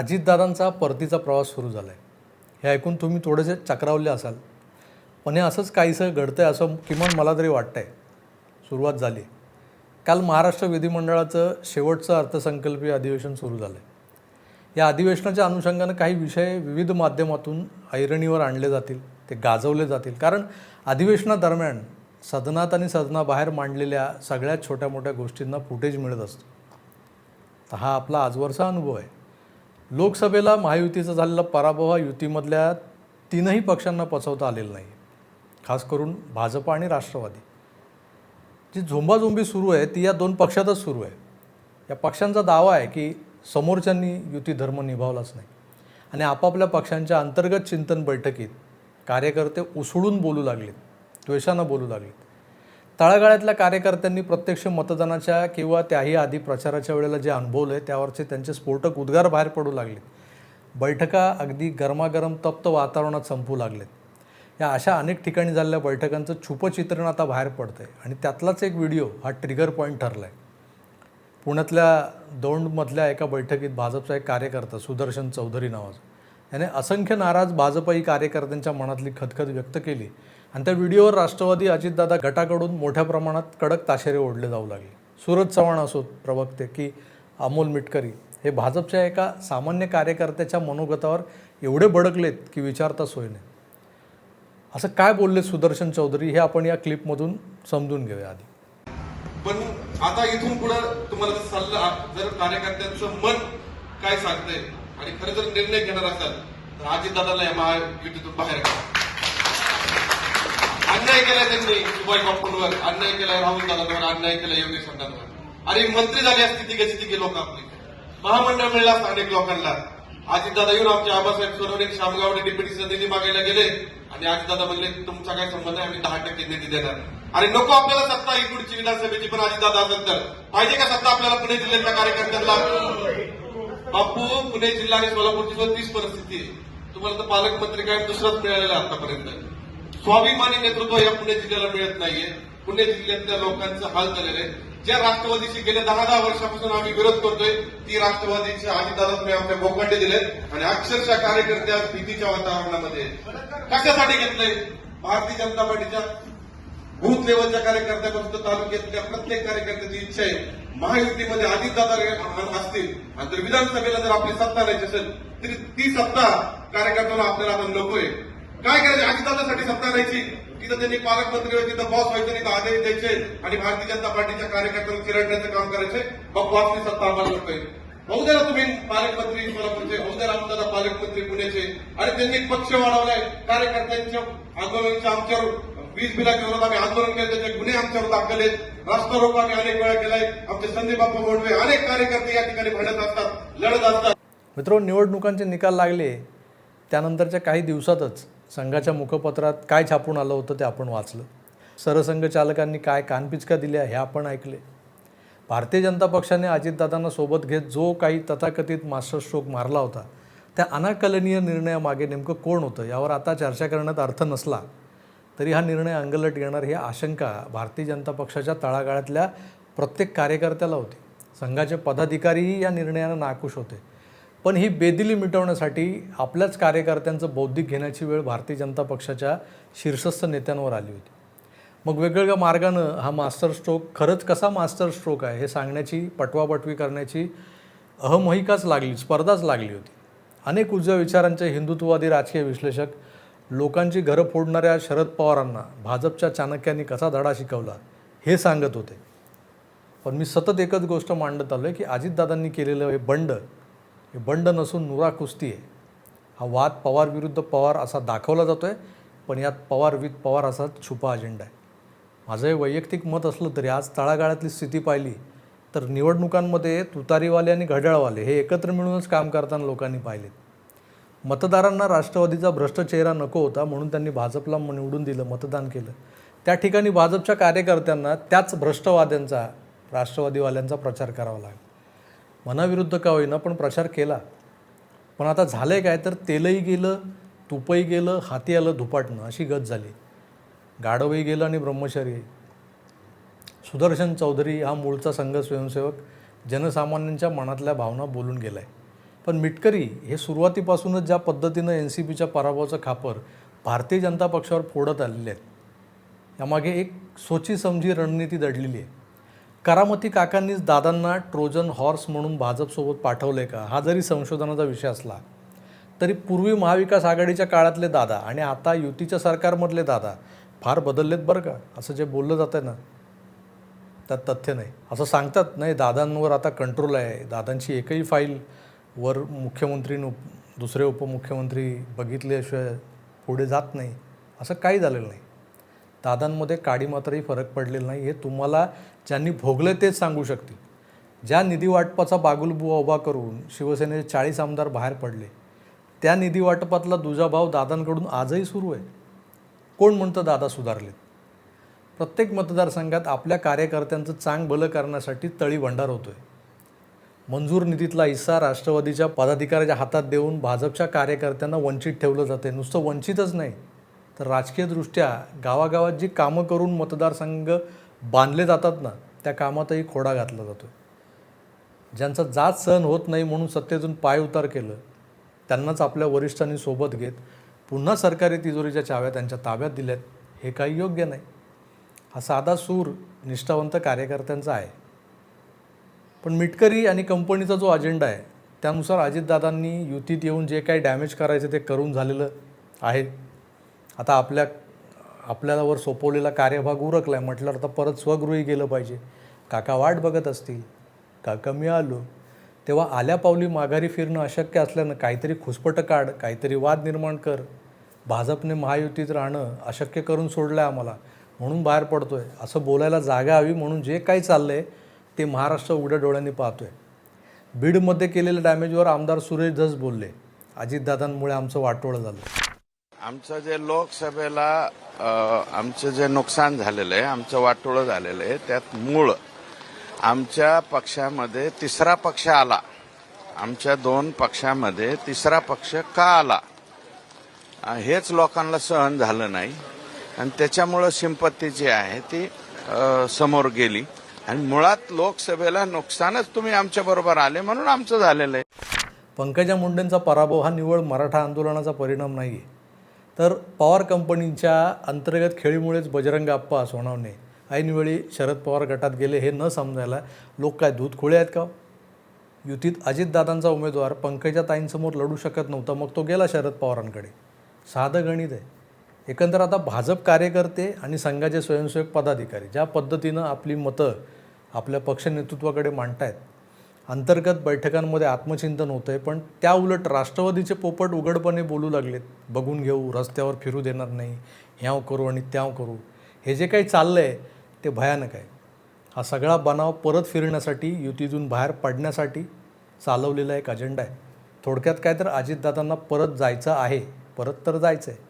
अजितदादांचा परतीचा प्रवास सुरू झाला आहे हे ऐकून तुम्ही थोडेसे चक्रावले असाल. पण हे असंच काहीसं घडतं आहे असं किमान मला तरी वाटतं आहे सुरुवात झाली. काल महाराष्ट्र विधिमंडळाचं शेवटचं अर्थसंकल्पीय अधिवेशन सुरू झालं आहे या अधिवेशनाच्या अनुषंगानं काही विषय विविध माध्यमातून ऐरणीवर आणले जातील ते गाजवले जातील. कारण अधिवेशनादरम्यान सदनात आणि सदनाबाहेर मांडलेल्या सगळ्यात छोट्या मोठ्या गोष्टींना फुटेज मिळत असतं. तर हा आपला आजवरचा अनुभव आहे. लोकसभेला महायुतीचा झालेला पराभव हा युतीमधल्या तीनही पक्षांना पचवता आलेला नाही. खास करून भाजप आणि राष्ट्रवादी. जी झोंबाझोंबी सुरू आहे ती या दोन पक्षातच सुरू आहे. या पक्षांचा दावा आहे की समोरच्यांनी युती धर्म निभावलाच नाही. आणि आपापल्या पक्षांच्या अंतर्गत चिंतन बैठकीत कार्यकर्ते उसळून बोलू लागलेत द्वेषानं बोलू लागलेत. तळागाळ्यातल्या कार्यकर्त्यांनी प्रत्यक्ष मतदानाच्या किंवा त्याही आधी प्रचाराच्या वेळेला जे अनुभवलं आहे त्यावरचे त्यांचे स्फोटक उद्गार बाहेर पडू लागले बैठका अगदी गरमागरम तप्त वातावरणात संपू लागलेत. या अशा अनेक ठिकाणी झालेल्या बैठकांचं छुपं चित्रण आता बाहेर पडतं आहे आणि त्यातलाच एक व्हिडिओ हा ट्रिगर पॉईंट ठरला आहे पुण्यातल्या दौंडमधल्या एका बैठकीत भाजपचा एक कार्यकर्ता सुदर्शन चौधरी नावाचा याने असंख्य नाराज भाजपाई कार्यकर्त्यांच्या मनातली खदखद व्यक्त केली. आणि त्या व्हिडिओवर राष्ट्रवादी अजितदादा गटाकडून मोठ्या प्रमाणात कडक ताशेरे ओढले जाऊ लागले. सूरज चव्हाण असोत प्रवक्ते की अमोल मिटकरी हे भाजपच्या एका सामान्य कार्यकर्त्याच्या मनोगतावर एवढे भडकलेत की विचारता सोय नाही. असं काय बोलले सुदर्शन चौधरी हे आपण या क्लिपमधून समजून घेऊया आधी. पण आता इथून पुढे तुम्हाला सल्ला जर कार्यकर्त्यांचं मन काय सांगतंय आणि खरं जर निर्णय घेणार असाल तर अजितदादाला या महायुतीतून बाहेर काढा. अन्याय केलाय त्यांनी सुभाष बापूंवर अन्याय केलाय राहुल दादांवर अन्याय केलाय योगेश अण्णांवर अरे मंत्री झाले असती तिघे तिघे लोक आपली. महामंडळ मिळला असतं अनेक लोकांना. अजितदादा येऊन आमचे आबासाहेब सोनवणे शामगावडे डिप्युटी निधी मागायला गेले. आणि अजितदादा म्हणले तुमचा काय संबंध आहे? आम्ही दहा टक्के निधी देणार. आणि नको आपल्याला सत्ता ही पुढची विधानसभेची पण अजितदादा असेल तर. पाहिजे का सत्ता आपल्याला पुणे जिल्ह्यातल्या कार्यकर्त्यांना? बापू पुणे जिल्हा आणि सोलापूरची सुद्धा तीच परिस्थिती आहे तुम्हाला तर पालकमंत्री काय दुसराच मिळालेला आतापर्यंत स्वाभिमानी नेतृत्व या पुणे जिल्ह्याला मिळत नाहीये. पुणे जिल्ह्यातल्या लोकांचा हाल झालेलं आहे. ज्या राष्ट्रवादीशी गेल्या दहा दहा वर्षापासून आम्ही विरोध करतोय ती राष्ट्रवादीची अजितदादा तुम्ही आमच्या गोखंडे दिलेत. आणि अक्षरशः कार्यकर्ते भीतीच्या वातावरणामध्ये कशासाठी घेतलंय? भारतीय जनता पार्टीच्या बूथ लेवलच्या कार्यकर्त्यापासून तालुक्यातल्या प्रत्येक कार्यकर्त्याची इच्छा आहे. महायुतीमध्ये अजितदादा असतील. आणि जर विधानसभेला जर आपली सत्ता राहायची असेल तरी ती सत्ता कार्यकर्त्यांना आपल्याला आता नकोय. काय करायचं? अजितदादासाठी सत्ता राहायची. तिथं त्यांनी पालकमंत्री व्हायचे तिथं बॉस व्हायचे तिथं आदेश द्यायचे आणि भारतीय जनता पार्टीच्या कार्यकर्त्यांना चिरडण्याचं काम करायचे. मग बॉसची सत्ता आम्हाला नकोय. बहुद्याला तुम्ही पालकमंत्री सोलापूरचे. होऊ द्या रामदादा पालकमंत्री पुण्याचे. आणि त्यांनी पक्ष वाढवलाय. कार्यकर्त्यांच्या आंदोलनाच्या आमच्यावर वीज बिलाच्या विरोधात आम्ही आंदोलन केलं त्याचे गुन्हे आमच्यावर दाखल आहेत. रास्ता रोको आम्ही अनेक वेळा केलाय. आमचे संदीप बाप्पा मोडवे अनेक कार्यकर्ते या ठिकाणी भांडत असतात लढत असतात. मित्र निवडणुकांचे निकाल लागले त्यानंतरच्या काही दिवसातच संघाच्या मुखपत्रात काय छापून आलं होतं ते आपण वाचलं. सरसंघ चालकांनी काय कानपिचका दिल्या हे आपण ऐकले. भारतीय जनता पक्षाने अजितदादांना सोबत घेत जो काही तथाकथित मास्टर स्ट्रोक मारला होता त्या अनाकलनीय निर्णयामागे नेमकं कोण होतं यावर आता चर्चा करण्यात अर्थ नसला. तरी हा निर्णय अंगलट येणार ही आशंका भारतीय जनता पक्षाच्या तळागाळातल्या प्रत्येक कार्यकर्त्याला होती. संघाचे पदाधिकारीही या निर्णयानं नाखुश होते. पण ही बेदिली मिटवण्यासाठी आपल्याच कार्यकर्त्यांचं बौद्धिक घेण्याची वेळ भारतीय जनता पक्षाच्या शीर्षस्थ नेत्यांवर आली होती. मग वेगवेगळ्या मार्गानं हा मास्टर स्ट्रोक खरंच कसा मास्टर स्ट्रोक आहे हे सांगण्याची पटवापटवी करण्याची अहमहिकाच लागली स्पर्धाच लागली होती. अनेक उजव्या विचारांचे हिंदुत्ववादी राजकीय विश्लेषक लोकांची घरं फोडणाऱ्या शरद पवारांना भाजपच्या चाणक्यांनी कसा धडा शिकवला हे सांगत होते. पण मी सतत एकच गोष्ट मांडत आलो आहे की अजितदादांनी केलेलं हे बंड हे बंड नसून नुरा कुस्ती आहे. हा वाद पवार विरुद्ध पवार असा दाखवला जातो आहे पण यात पवार विथ पवार असा छुपा अजेंडा आहे. माझं हे वैयक्तिक मत असलं तरी आज तळागाळातली स्थिती पाहिली तर निवडणुकांमध्ये तुतारीवाले आणि घड्याळवाले हे एकत्र मिळूनच काम करताना लोकांनी पाहिलेत. मतदारांना राष्ट्रवादीचा भ्रष्ट चेहरा नको होता म्हणून त्यांनी भाजपला निवडून दिलं मतदान केलं. त्या ठिकाणी भाजपच्या कार्यकर्त्यांना त्याच भ्रष्टवाद्यांचा राष्ट्रवादीवाल्यांचा प्रचार करावा लागला. मनाविरुद्ध का होईना पण प्रचार केला. पण आता झालं आहे काय तर तेलही गेलं तुपही गेलं हाती आलं धुपाटणं अशी गत झाली. गाढवही गेलं आणि ब्रह्मचारी सुदर्शन चौधरी हा मूळचा संघ स्वयंसेवक जनसामान्यांच्या मनातल्या भावना बोलून गेला आहे पण मिटकरी हे सुरुवातीपासूनच ज्या पद्धतीनं एन सी पीच्या पराभवाचं खापर भारतीय जनता पक्षावर फोडत आलेले आहेत यामागे एक सोची समजी रणनीती दडलेली आहे. करामती काकांनीच दादांना ट्रोजन हॉर्स म्हणून भाजपसोबत पाठवले का? हा जरी संशोधनाचा विषय असला तरी पूर्वी महाविकास आघाडीच्या काळातले दादा आणि आता युतीच्या सरकारमधले दादा फार बदललेत बरं का? असं जे बोललं जातं आहे ना त्यात तथ्य नाही. असं सांगतात नाही दादांवर आता कंट्रोल आहे. दादांची एकही फाईल वर मुख्यमंत्री उप दुसरे उपमुख्यमंत्री बघितल्याशिवाय पुढे जात नाही असं काही झालेलं नाही. दादांमध्ये काडी मात्रही फरक पडलेला नाही. हे तुम्हाला ज्यांनी भोगले तेच सांगू शकतील. ज्या निधी वाटपाचा बागुलबुवा उभा करून शिवसेनेचे चाळीस आमदार बाहेर पडले त्या निधी वाटपातला दुजाभाव दादांकडून आजही सुरू आहे. कोण म्हणतं दादा सुधारलेत? प्रत्येक मतदारसंघात आपल्या कार्यकर्त्यांचं चांग भलं करण्यासाठी तळी भंडार होतो आहे मंजूर निधीतला हिस्सा राष्ट्रवादीच्या पदाधिकाऱ्याच्या हातात देऊन भाजपच्या कार्यकर्त्यांना वंचित ठेवलं जाते. नुसतं वंचितच नाही तर राजकीयदृष्ट्या गावागावात जी कामं करून मतदारसंघ बांधले जातात ना त्या कामातही खोडा घातला जातो. ज्यांचा जात सहन होत नाही म्हणून सत्तेतून पाय उतार केलं त्यांनाच आपल्या वरिष्ठांनी सोबत घेत पुन्हा सरकारी तिजोरीच्या चाव्या त्यांच्या ताब्यात दिल्यात हे काही योग्य नाही. हा साधा सूर निष्ठावंत कार्यकर्त्यांचा आहे. पण मिटकरी आणि कंपनीचा जो अजेंडा आहे त्यानुसार अजितदादांनी युतीत येऊन जे काही डॅमेज करायचं ते करून झालेलं आहे. आता आपल्या आपल्यावर सोपवलेला कार्यभाग उरकला आहे म्हटल्यावर आता परत स्वगृही गेलं पाहिजे. काका वाट बघत असतील काका मी आलो तेव्हा आल्या पावली माघारी फिरणं अशक्य असल्यानं काहीतरी खुसपटं काढ काहीतरी वाद निर्माण कर. भाजपने महायुतीत राहणं अशक्य करून सोडलं आहे आम्हाला म्हणून बाहेर पडतो आहे असं बोलायला जागा हवी म्हणून जे काही चाललं आहे ते महाराष्ट्र उघड्या डोळ्यांनी पाहतोय. बीडमध्ये केलेल्या डॅमेजवर आमदार सुरेश धस बोलले. अजितदादांमुळे आमचं वाटोळं झालं. आमचं जे लोकसभेला आमचं जे नुकसान झालेलं आहे आमचं वाटोळं झालेलं आहे त्यात मूळ आमच्या पक्षामध्ये तिसरा पक्ष आला. आमच्या दोन पक्षामध्ये तिसरा पक्ष का आला? हेच लोकांना सहन झालं नाही. आणि त्याच्यामुळं सिंपत्ती जी आहे ती समोर गेली. आणि मुळात लोकसभेला नुकसानच तुम्ही आमच्या बरोबर आले म्हणून आमचं झालेलं आहे. पंकजा मुंडेंचा पराभव हा निव्वळ मराठा आंदोलनाचा परिणाम नाही आहे. तर पॉवर कंपनीच्या अंतर्गत खेळीमुळेच बजरंग आप्पा सोनावणे ऐनवेळी शरद पवार गटात गेले हे न समजायला लोक काय दूध खोळे आहेत का? युतीत अजितदादांचा उमेदवार पंकजा ताईंसमोर लढू शकत नव्हता मग तो गेला शरद पवारांकडे. साधं गणित आहे. एकंदर आता भाजप कार्यकर्ते आणि संघाचे स्वयंसेवक पदाधिकारी ज्या पद्धतीनं आपली मतं आपल्या पक्ष नेतृत्वाकडे मांडतायत. अंतर्गत बैठकांमध्ये आत्मचिंतन होतं आहे पण त्या उलट राष्ट्रवादीचे पोपट उघडपणे बोलू लागलेत. बघून घेऊ रस्त्यावर फिरू देणार नाही. ह्याव करू आणि त्याव करू. हे जे काही चाललं आहे ते भयानक आहे. हा सगळा बनाव परत फिरण्यासाठी युतीतून बाहेर पडण्यासाठी चालवलेला एक अजेंडा आहे. थोडक्यात काय तर अजितदादांना परत जायचं आहे. परत तर जायचं आहे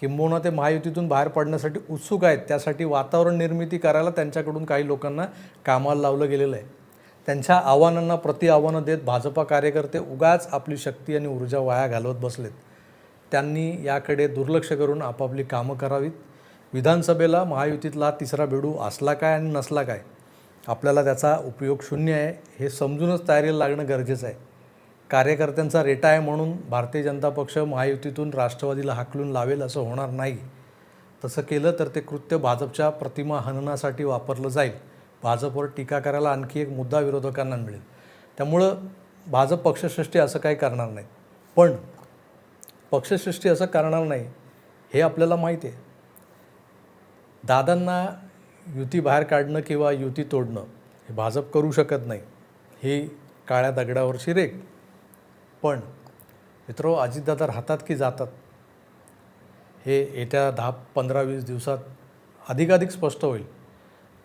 किंबहुना ते महायुतीतून बाहेर पडण्यासाठी उत्सुक आहेत. त्यासाठी वातावरण निर्मिती करायला त्यांच्याकडून काही लोकांना कामाला लावलं गेलेलं आहे. त्यांच्या आव्हानांना प्रति आव्हानं देत भाजपा कार्यकर्ते उगाच आपली शक्ती आणि ऊर्जा वाया घालवत बसलेत. त्यांनी याकडे दुर्लक्ष करून आपापली कामं करावीत. विधानसभेला महायुतीतला तिसरा बेडू असला काय आणि नसला काय आपल्याला त्याचा उपयोग शून्य आहे हे समजूनच तयारीला लागणं गरजेचं आहे. कार्यकर्त्यांचा रेटा आहे म्हणून भारतीय जनता पक्ष महायुतीतून राष्ट्रवादीला हाकलून लावेल असं होणार नाही. तसं केलं तर ते कृत्य भाजपच्या प्रतिमा हननासाठी वापरलं जाईल. भाजपवर टीका करायला आणखी एक मुद्दा विरोधकांना मिळेल. त्यामुळं भाजप पक्षसृष्टी असं काही करणार नाही. पण पक्षसृष्टी असं करणार नाही हे आपल्याला माहिती आहे. दादांना युती बाहेर काढणं किंवा युती तोडणं हे भाजप करू शकत नाही. ही काळ्या दगडावरची रेख. पण मित्र अजितदादा राहतात की जातात? हे येत्या दहा पंधरा वीस दिवसात अधिकाधिक स्पष्ट होईल.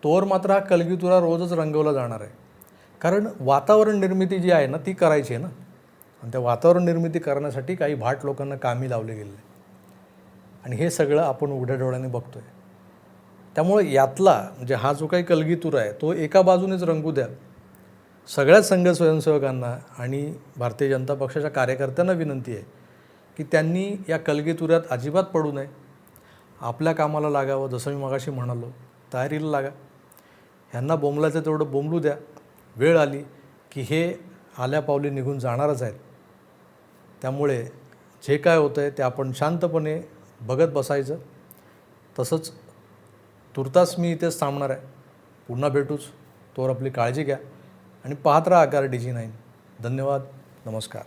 तोवर मात्र हा कलगीतुरा रोजच रंगवला जाणार आहे. कारण वातावरण निर्मिती जी आहे ना ती करायची आहे ना. आणि त्या वातावरण निर्मिती करण्यासाठी काही भाट लोकांना कामी लावले गेले आणि हे सगळं आपण उघड्या डोळ्याने बघतो आहे त्यामुळे यातला म्हणजे हा जो काही कलगीतुरा आहे तो एका बाजूनेच रंगू द्या. सगळ्याच संघ स्वयंसेवकांना आणि भारतीय जनता पक्षाच्या कार्यकर्त्यांना विनंती आहे की त्यांनी या कलगीतुऱ्यात अजिबात पडू नये. आपल्या कामाला लागावं जसं मी मगाशी म्हणालो तयारीला लागा. ह्यांना बोंबलायचं तेवढं बोंबलू द्या. वेळ आली की हे आल्या पावली निघून जाणारच आहेत. त्यामुळे जे काय होतं आहे ते आपण शांतपणे बघत बसायचं. तसंच तुर्तास मी इथेच थांबणार आहे. पुन्हा भेटूच. तोवर आपली काळजी घ्या. आणि पाहत राहा आकार डी जी नाईन. धन्यवाद. नमस्कार.